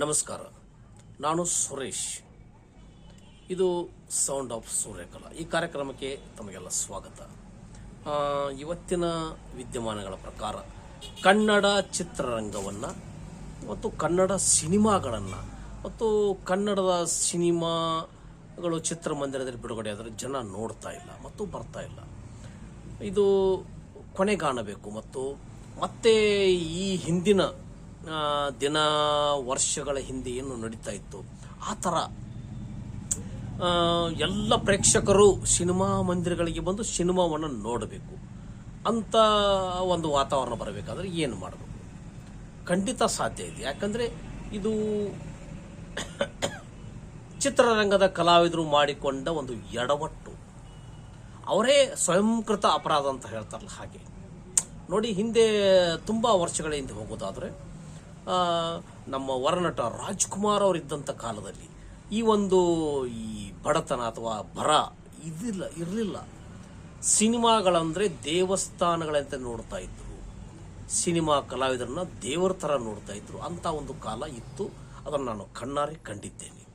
ನಮಸ್ಕಾರ. ನಾನು ಸುರೇಶ್. ಇದು ಸೌಂಡ್ ಆಫ್ ಸೂರ್ಯಕಲಾ. ಈ ಕಾರ್ಯಕ್ರಮಕ್ಕೆ ತಮಗೆಲ್ಲ ಸ್ವಾಗತ. ಇವತ್ತಿನ ವಿದ್ಯಮಾನಗಳ ಪ್ರಕಾರ ಕನ್ನಡ ಚಿತ್ರರಂಗವನ್ನು ಮತ್ತು ಕನ್ನಡ ಸಿನಿಮಾಗಳನ್ನು ಮತ್ತು ಕನ್ನಡದ ಸಿನಿಮಾಗಳು ಚಿತ್ರಮಂದಿರದಲ್ಲಿ ಬಿಡುಗಡೆ ಆದರೆ ಜನ ನೋಡ್ತಾ ಇಲ್ಲ ಮತ್ತು ಬರ್ತಾ ಇಲ್ಲ. ಇದು ಕೊನೆಗಾಣಬೇಕು ಮತ್ತು ಮತ್ತೆ ಈ ಹಿಂದಿನ ದಿನ ವರ್ಷಗಳ ಹಿಂದೆ ಏನು ನಡೀತಾ ಇತ್ತು? ಆ ಥರ. ಎಲ್ಲ ಪ್ರೇಕ್ಷಕರು ಸಿನಿಮಾ ಮಂದಿರಗಳಿಗೆ ಬಂದು ಸಿನಿಮಾವನ್ನು ನೋಡಬೇಕು. ಅಂತ ಒಂದು ವಾತಾವರಣ ಬರಬೇಕಾದ್ರೆ ಏನು ಮಾಡಬೇಕು? ಖಂಡಿತ ಸಾಧ್ಯ ಇದೆ. ಯಾಕಂದರೆ ಇದು ಚಿತ್ರರಂಗದ ಕಲಾವಿದರು ಮಾಡಿಕೊಂಡ ಒಂದು ಎಡವಟ್ಟು. ಅವರೇ ಸ್ವಯಂಕೃತ ಅಪರಾಧ ಅಂತ ಹೇಳ್ತಾರಲ್ಲ ಹಾಗೆ. ನೋಡಿ, ಹಿಂದೆ ತುಂಬ ವರ್ಷಗಳ ಹಿಂದೆ ಹೋಗೋದಾದರೆ ನಮ್ಮ ವರನಟ ರಾಜ್ಕುಮಾರ್ ಅವರಿದ್ದಂಥ ಕಾಲದಲ್ಲಿ ಈ ಒಂದು ಈ ಬಡತನ ಅಥವಾ ಬರ ಇದಿಲ್ಲ, ಇರಲಿಲ್ಲ. ಸಿನಿಮಾಗಳಂದರೆ ದೇವಸ್ಥಾನಗಳಂತೆ ನೋಡ್ತಾ ಇದ್ರು. ಸಿನಿಮಾ ಕಲಾವಿದರನ್ನ ದೇವರ ಥರ ನೋಡ್ತಾ ಇದ್ರು. ಅಂಥ ಒಂದು ಕಾಲ ಇತ್ತು. ಅದನ್ನು ನಾನು ಕಣ್ಣಾರೆ ಕಂಡಿದ್ದೇನೆ.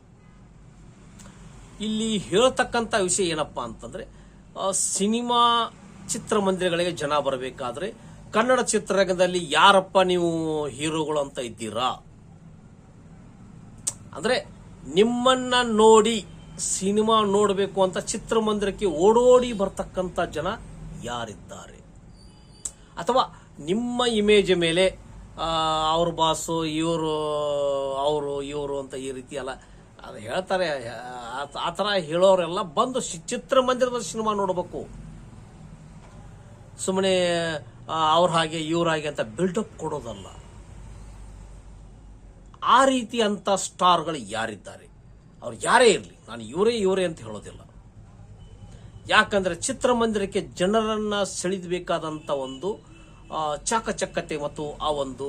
ಇಲ್ಲಿ ಹೇಳ್ತಕ್ಕಂಥ ವಿಷಯ ಏನಪ್ಪ ಅಂತಂದರೆ ಸಿನಿಮಾ ಚಿತ್ರಮಂದಿರಗಳಿಗೆ ಜನ ಬರಬೇಕಾದ್ರೆ ಕನ್ನಡ ಚಿತ್ರರಂಗದಲ್ಲಿ ಯಾರಪ್ಪ ನೀವು ಹೀರೋಗಳು ಅಂತ ಇದ್ದೀರಾ? ಅಂದ್ರೆ ನಿಮ್ಮನ್ನ ನೋಡಿ ಸಿನಿಮಾ ನೋಡಬೇಕು ಅಂತ ಚಿತ್ರಮಂದಿರಕ್ಕೆ ಓಡೋಡಿ ಬರ್ತಕ್ಕಂಥ ಜನ ಯಾರಿದ್ದಾರೆ? ಅಥವಾ ನಿಮ್ಮ ಇಮೇಜ್ ಮೇಲೆ ಅವ್ರ ಬಾಸು ಇವರು, ಅವರು, ಇವರು ಅಂತ ಈ ರೀತಿ ಎಲ್ಲ, ಅದು ಹೇಳ್ತಾರೆ ಆ- ಥರ ಹೇಳೋರೆಲ್ಲ ಬಂದು ಚಿತ್ರಮಂದಿರದ ಸಿನಿಮಾ ನೋಡಬೇಕು. ಸುಮ್ಮನೆ ಅವ್ರ ಹಾಗೆ, ಇವ್ರ ಹಾಗೆ ಅಂತ ಬಿಲ್ಡಪ್ ಕೊಡೋದಲ್ಲ. ಆ ರೀತಿ ಅಂತ ಸ್ಟಾರ್ಗಳು ಯಾರಿದ್ದಾರೆ? ಅವ್ರು ಯಾರೇ ಇರಲಿ, ನಾನು ಇವರೇ ಇವರೇ ಅಂತ ಹೇಳೋದಿಲ್ಲ. ಯಾಕಂದ್ರೆ ಚಿತ್ರಮಂದಿರಕ್ಕೆ ಜನರನ್ನು ಸೆಳೆದಬೇಕಾದಂಥ ಒಂದು ಚಾಕಚಕ್ಕತೆ ಮತ್ತು ಆ ಒಂದು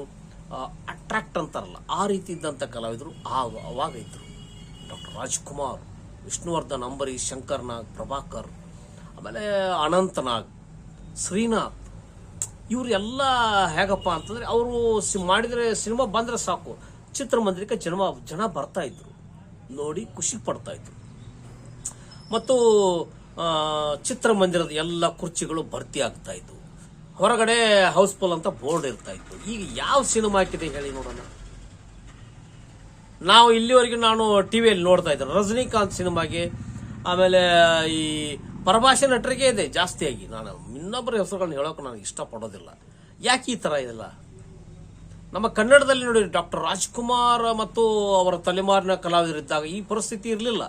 ಅಟ್ರಾಕ್ಟ್ ಅಂತಾರಲ್ಲ, ಆ ರೀತಿ ಇದ್ದಂಥ ಕಲಾವಿದರು ಆವಾಗ ಇದ್ರು. ಡಾಕ್ಟರ್ ರಾಜ್ಕುಮಾರ್, ವಿಷ್ಣುವರ್ಧನ್ ಅಂಬರೀಶ್ ಶಂಕರ್ ನಾಗ್ ಪ್ರಭಾಕರ್, ಆಮೇಲೆ ಅನಂತನಾಗ್ ಶ್ರೀನಾಥ್ ಇವ್ರು ಎಲ್ಲ ಹೇಗಪ್ಪ ಅಂತಂದ್ರೆ ಅವರು ಮಾಡಿದ್ರೆ ಸಿನಿಮಾ ಬಂದ್ರೆ ಸಾಕು. ಚಿತ್ರಮಂದಿರಕ್ಕೆ ಜನ ಜನ ಬರ್ತಾ ಇದ್ರು. ನೋಡಿ ಖುಷಿ ಪಡ್ತಾ ಇದ್ರು. ಮತ್ತು ಚಿತ್ರಮಂದಿರದ ಎಲ್ಲ ಕುರ್ಚಿಗಳು ಭರ್ತಿ ಆಗ್ತಾ ಇದ್ವು. ಹೊರಗಡೆ ಹೌಸ್ಫುಲ್ ಅಂತ ಬೋರ್ಡ್ ಇರ್ತಾ ಇತ್ತು. ಈಗ ಯಾವ ಸಿನಿಮಾ ಹಾಕಿದೆ ಹೇಳಿ ನೋಡೋಣ. ನಾವು ಇಲ್ಲಿವರೆಗೂ ನಾನು ಟಿವಿಯಲ್ಲಿ ನೋಡ್ತಾ ಇದ್ದೆ ರಜನಿಕಾಂತ್ ಸಿನಿಮಾಗೆ, ಆಮೇಲೆ ಈ ಪರಭಾಷೆ ನಟರಿಗೆ ಇದೆ ಜಾಸ್ತಿಯಾಗಿ ನಾನು ಇನ್ನೊಬ್ಬರ ಹೆಸರುಗಳನ್ನ ಹೇಳೋಕೆ ನನಗೆ ಇಷ್ಟಪಡೋದಿಲ್ಲ. ಯಾಕೆ ಈ ಥರ ಇದೆಲ್ಲ? ನಮ್ಮ ಕನ್ನಡದಲ್ಲಿ ನೋಡಿ, ಡಾಕ್ಟರ್ ರಾಜ್ಕುಮಾರ್ ಮತ್ತು ಅವರ ತಲೆಮಾರಿನ ಕಲಾವಿದರಿದ್ದಾಗ ಈ ಪರಿಸ್ಥಿತಿ ಇರಲಿಲ್ಲ.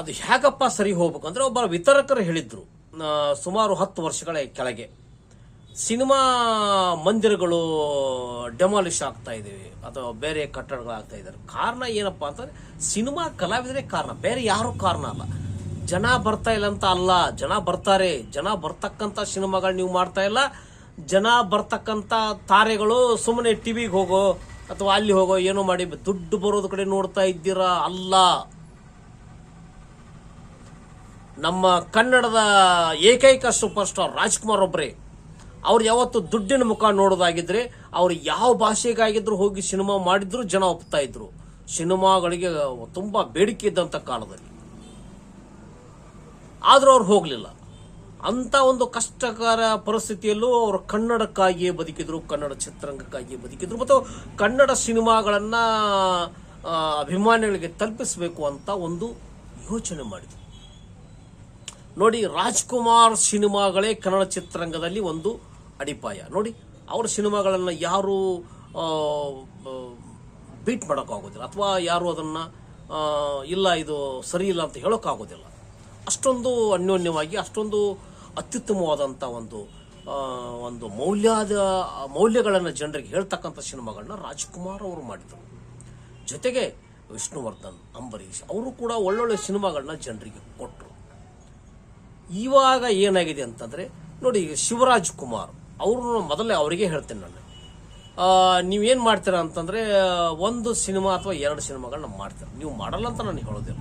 ಅದು ಹೇಗಪ್ಪ ಸರಿ ಹೋಗ್ಬೇಕು? ಅಂದ್ರೆ ಒಬ್ಬ ವಿತರಕರು ಹೇಳಿದ್ರು ಸುಮಾರು ಹತ್ತು ವರ್ಷಗಳ ಕೆಳಗೆ. ಸಿನಿಮಾ ಮಂದಿರಗಳು ಡೆಮಾಲಿಷ್ ಆಗ್ತಾ ಇದ್ದೀವಿ. ಅಥವಾ ಬೇರೆ ಕಟ್ಟಡಗಳು ಆಗ್ತಾ ಇದ್ದಾರೆ. ಕಾರಣ ಏನಪ್ಪಾ ಅಂತಂದ್ರೆ, ಸಿನಿಮಾ ಕಲಾವಿದರೇ ಕಾರಣ. ಬೇರೆ ಯಾರು ಕಾರಣ ಅಲ್ಲ. ಜನ ಬರ್ತಾ ಇಲ್ಲ ಅಂತ ಅಲ್ಲ. ಜನ ಬರ್ತಾರೆ. ಜನ ಬರ್ತಕ್ಕಂಥ ಸಿನಿಮಾಗಳು ನೀವು ಮಾಡ್ತಾ ಇಲ್ಲ. ಜನ ಬರ್ತಕ್ಕಂಥ ತಾರೆಗಳು ಸುಮ್ಮನೆ ಟಿವಿಗೆ ಹೋಗೋ ಅಥವಾ ಅಲ್ಲಿ ಹೋಗೋ ಏನೋ ಮಾಡಿ ದುಡ್ಡು ಬರೋದು ಕಡೆ ನೋಡ್ತಾ ಇದ್ದೀರಾ? ಅಲ್ಲ. ನಮ್ಮ ಕನ್ನಡದ ಏಕೈಕ ಸೂಪರ್ ಸ್ಟಾರ್ ರಾಜ್ಕುಮಾರ್ ಒಬ್ಬರೇ ಅವ್ರು ಯಾವತ್ತು ದುಡ್ಡಿನ ಮುಖ ನೋಡೋದಾಗಿದ್ರೆ ಅವ್ರು ಯಾವ ಭಾಷೆಗಾಗಿದ್ರು ಹೋಗಿ ಸಿನಿಮಾ ಮಾಡಿದ್ರು ಜನ ಒಪ್ತಾ ಇದ್ರು. ಸಿನಿಮಾಗಳಿಗೆ ತುಂಬಾ ಬೇಡಿಕೆ ಇದ್ದಂತ ಕಾಲದಲ್ಲಿ. ಆದ್ರೂ ಅವ್ರು ಹೋಗ್ಲಿಲ್ಲ. ಅಂತ ಒಂದು ಕಷ್ಟಕರ ಪರಿಸ್ಥಿತಿಯಲ್ಲೂ ಅವರು ಕನ್ನಡಕ್ಕಾಗಿಯೇ ಬದುಕಿದ್ರು, ಕನ್ನಡ ಚಿತ್ರರಂಗಕ್ಕಾಗಿಯೇ ಬದುಕಿದ್ರು ಮತ್ತು ಕನ್ನಡ ಸಿನಿಮಾಗಳನ್ನ ಅಭಿಮಾನಿಗಳಿಗೆ ತಲುಪಿಸಬೇಕು ಅಂತ ಒಂದು ಯೋಚನೆ ಮಾಡಿದ್ರು. ನೋಡಿ, ರಾಜ್ಕುಮಾರ್ ಸಿನಿಮಾಗಳೇ ಕನ್ನಡ ಚಿತ್ರರಂಗದಲ್ಲಿ ಒಂದು ಅಡಿಪಾಯ. ನೋಡಿ, ಅವ್ರ ಸಿನಿಮಾಗಳನ್ನು ಯಾರು ಬೀಟ್ ಮಾಡೋಕ್ಕಾಗೋದಿಲ್ಲ. ಅಥವಾ ಯಾರು ಅದನ್ನು ಇಲ್ಲ ಇದು ಸರಿ ಇಲ್ಲ ಅಂತ ಹೇಳೋಕ್ಕಾಗೋದಿಲ್ಲ. ಅಷ್ಟೊಂದು ಅನ್ಯೋನ್ಯವಾಗಿ, ಅಷ್ಟೊಂದು ಅತ್ಯುತ್ತಮವಾದಂಥ ಒಂದು ಒಂದು ಮೌಲ್ಯದ, ಮೌಲ್ಯಗಳನ್ನು ಜನರಿಗೆ ಹೇಳ್ತಕ್ಕಂಥ ಸಿನಿಮಾಗಳನ್ನ ರಾಜ್ಕುಮಾರ್ ಅವರು ಮಾಡಿದರು. ಜೊತೆಗೆ ವಿಷ್ಣುವರ್ಧನ್, ಅಂಬರೀಷ್, ಅವರು ಕೂಡ ಒಳ್ಳೊಳ್ಳೆ ಸಿನಿಮಾಗಳನ್ನ ಜನರಿಗೆ ಕೊಟ್ಟರು ಇವಾಗ ಏನಾಗಿದೆ ಅಂತಂದರೆ, ನೋಡಿ, ಶಿವರಾಜ್ ಕುಮಾರ್ ಅವರು ಮೊದಲೇ ಅವರಿಗೆ ಹೇಳ್ತೇನೆ ನಾನು. ನೀವೇನು ಮಾಡ್ತೀರಾ ಅಂತಂದರೆ, ಒಂದು ಸಿನಿಮಾ ಅಥವಾ ಎರಡು ಸಿನಿಮಾಗಳನ್ನ ಮಾಡ್ತೀರ. ನೀವು ಮಾಡಲ್ಲ ಅಂತ ನಾನು ಹೇಳೋದಿಲ್ಲ.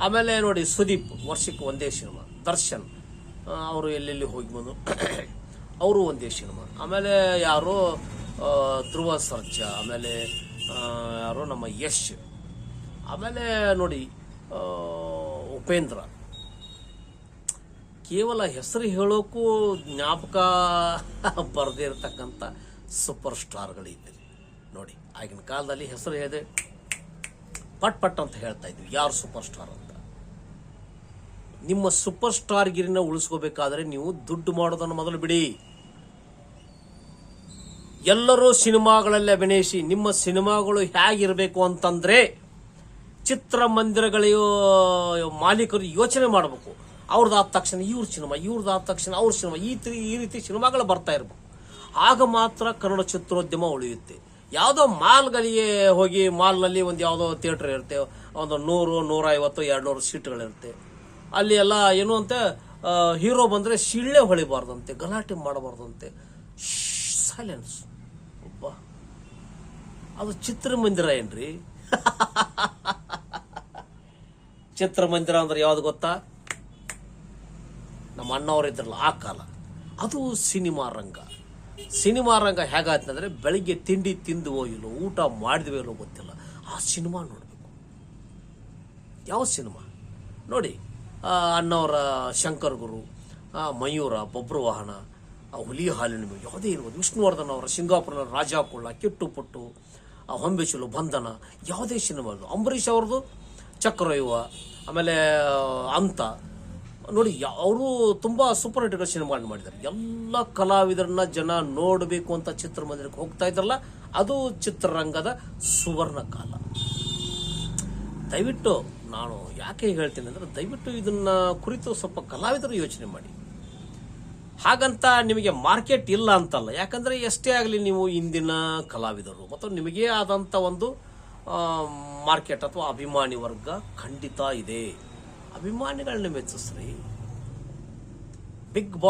ಆಮೇಲೆ ನೋಡಿ, ಸುದೀಪ್, ವರ್ಷಕ್ಕೆ ಒಂದೇ ಸಿನಿಮಾ. ದರ್ಶನ್ ಅವರು ಎಲ್ಲೆಲ್ಲಿ ಹೋಗಿ ಬಂದು ಅವರು ಒಂದೇ ಸಿನಿಮಾ. ಆಮೇಲೆ ಯಾರು? ಧ್ರುವ ಸರ್ಜ, ಆಮೇಲೆ ಯಾರು? ನಮ್ಮ ಯಶ್. ಆಮೇಲೆ ನೋಡಿ ಉಪೇಂದ್ರ. ಕೇವಲ ಹೆಸರು ಹೇಳೋಕ್ಕೂ ಜ್ಞಾಪಕ ಬರದೇ ಇರತಕ್ಕಂಥ ಸೂಪರ್ ಸ್ಟಾರ್ಗಳಿದ್ದರು. ನೋಡಿ, ಆಗಿನ ಕಾಲದಲ್ಲಿ ಹೆಸರು ಹೇಳಿದೆ ಪಟ್ ಪಟ್ ಅಂತ ಹೇಳ್ತಾ ಇದ್ವಿ. ಯಾರು ಸೂಪರ್ ಸ್ಟಾರ್ ಅಂತ? ನಿಮ್ಮ ಸೂಪರ್ ಸ್ಟಾರ್ ಗಿರಿನ ಉಳಿಸ್ಕೋಬೇಕಾದ್ರೆ ನೀವು ದುಡ್ಡು ಮಾಡೋದನ್ನು ಮೊದಲು ಬಿಡಿ. ಎಲ್ಲರೂ ಸಿನಿಮಾಗಳಲ್ಲಿ ಅಭಿನಯಿಸಿ, ನಿಮ್ಮ ಸಿನಿಮಾಗಳು ಹೇಗಿರಬೇಕು ಅಂತಂದ್ರೆ ಚಿತ್ರಮಂದಿರಗಳ ಮಾಲೀಕರು ಯೋಚನೆ ಮಾಡಬೇಕು. ಅವ್ರದ್ದಾದ ತಕ್ಷಣ ಇವ್ರ ಸಿನಿಮಾ ಇವ್ರದ್ದಾದ ತಕ್ಷಣ ಅವ್ರ ಸಿನಿಮಾ ಈ ಈ ರೀತಿ ಸಿನಿಮಾಗಳು ಬರ್ತಾ ಇರಬೇಕು. ಆಗ ಮಾತ್ರ ಕನ್ನಡ ಚಿತ್ರೋದ್ಯಮ ಉಳಿಯುತ್ತೆ. ಯಾವುದೋ ಮಾಲ್ಗಳಿಗೆ ಹೋಗಿ ಮಾಲ್ನಲ್ಲಿ ಒಂದು ಯಾವುದೋ ಥಿಯೇಟರ್ ಇರುತ್ತೆ. ಒಂದು ನೂರು, ನೂರೈವತ್ತು ಎರಡು ನೂರು ಸೀಟ್ಗಳಿರುತ್ತೆ. ಅಲ್ಲಿ ಎಲ್ಲ ಏನು ಅಂತ ಹೀರೋ ಬಂದರೆ ಶಿಳ್ಳೆ ಹೊಳಿಬಾರ್ದಂತೆ, ಗಲಾಟೆ ಮಾಡಬಾರ್ದಂತೆ. ಸೈಲೆನ್ಸ್ ಒಬ್ಬ. ಅದು ಚಿತ್ರಮಂದಿರ ಏನ್ರಿ? ಚಿತ್ರಮಂದಿರ ಅಂದ್ರೆ ಯಾವ್ದು ಗೊತ್ತಾ? ನಮ್ಮ ಅಣ್ಣವ್ರು ಇದ್ರಲ್ಲ ಆ ಕಾಲ. ಅದು ಸಿನಿಮಾ ರಂಗ. ಸಿನಿಮಾ ರಂಗ ಹೇಗಾಯ್ತಂದ್ರೆ ಬೆಳಿಗ್ಗೆ ತಿಂಡಿ ತಿಂದುವೋ ಇಲ್ಲೋ, ಊಟ ಮಾಡಿದ್ವೋ ಇಲ್ಲೋ ಗೊತ್ತಿಲ್ಲ. ಆ ಸಿನಿಮಾ ನೋಡಬೇಕು. ಯಾವ ಸಿನಿಮಾ? ನೋಡಿ ಅಣ್ಣವರ ಶಂಕರ್ ಗುರು ಮಯೂರ, ಬೊಬ್ರು ವಾಹನ, ಆ ಹುಲಿ ಹಾಲಿನ ಮೇಲೆ ಯಾವುದೇ ಇರ್ಬೋದು. ವಿಷ್ಣುವರ್ಧನ್ ಅವರ ಸಿಂಗಾಪುರ್ನ ರಾಜಾಕುಳ್ಳ ಕಿಟ್ಟು ಪುಟ್ಟು ಹೊಂಬಿಸಲು ಬಂಧನ, ಯಾವುದೇ ಸಿನಿಮಾ. ಅಂಬರೀಷ್ ಅವ್ರದ್ದು ಚಕ್ರವ್ಯೂಹ, ಆಮೇಲೆ ಅಂತ ನೋಡಿ ಅವರು ತುಂಬಾ ಸೂಪರ್ ಹಿಟ್ ಸಿನಿಮಾಗಳನ್ನ ಮಾಡಿದ್ದಾರೆ. ಎಲ್ಲ ಕಲಾವಿದರನ್ನ ಜನ ನೋಡಬೇಕು ಅಂತ ಚಿತ್ರಮಂದಿರಕ್ಕೆ ಹೋಗ್ತಾ ಇದ್ರಲ್ಲ, ಅದು ಚಿತ್ರರಂಗದ ಸುವರ್ಣ ಕಾಲ. ದಯವಿಟ್ಟು ನಾನು ಯಾಕೆ ಹೇಳ್ತೀನಿ ಅಂದರೆ, ದಯವಿಟ್ಟು ಇದನ್ನ ಕುರಿತು ಸ್ವಲ್ಪ ಕಲಾವಿದರು ಯೋಚನೆ ಮಾಡಿ. ಹಾಗಂತ ನಿಮಗೆ ಮಾರ್ಕೆಟ್ ಇಲ್ಲ ಅಂತಲ್ಲ, ಯಾಕಂದ್ರೆ ಎಷ್ಟೇ ಆಗಲಿ ನೀವು ಇಂದಿನ ಕಲಾವಿದರು, ಮತ್ತು ನಿಮಗೇ ಆದಂಥ ಒಂದು ಮಾರ್ಕೆಟ್ ಅಥವಾ ಅಭಿಮಾನಿ ವರ್ಗ ಖಂಡಿತ ಇದೆ. ಅಭಿಮಾನಿಗಳನ್ನ ಮೆಚ್ಚಿಸ್ರಿ ಬಿಗ್ ಬಾಸ್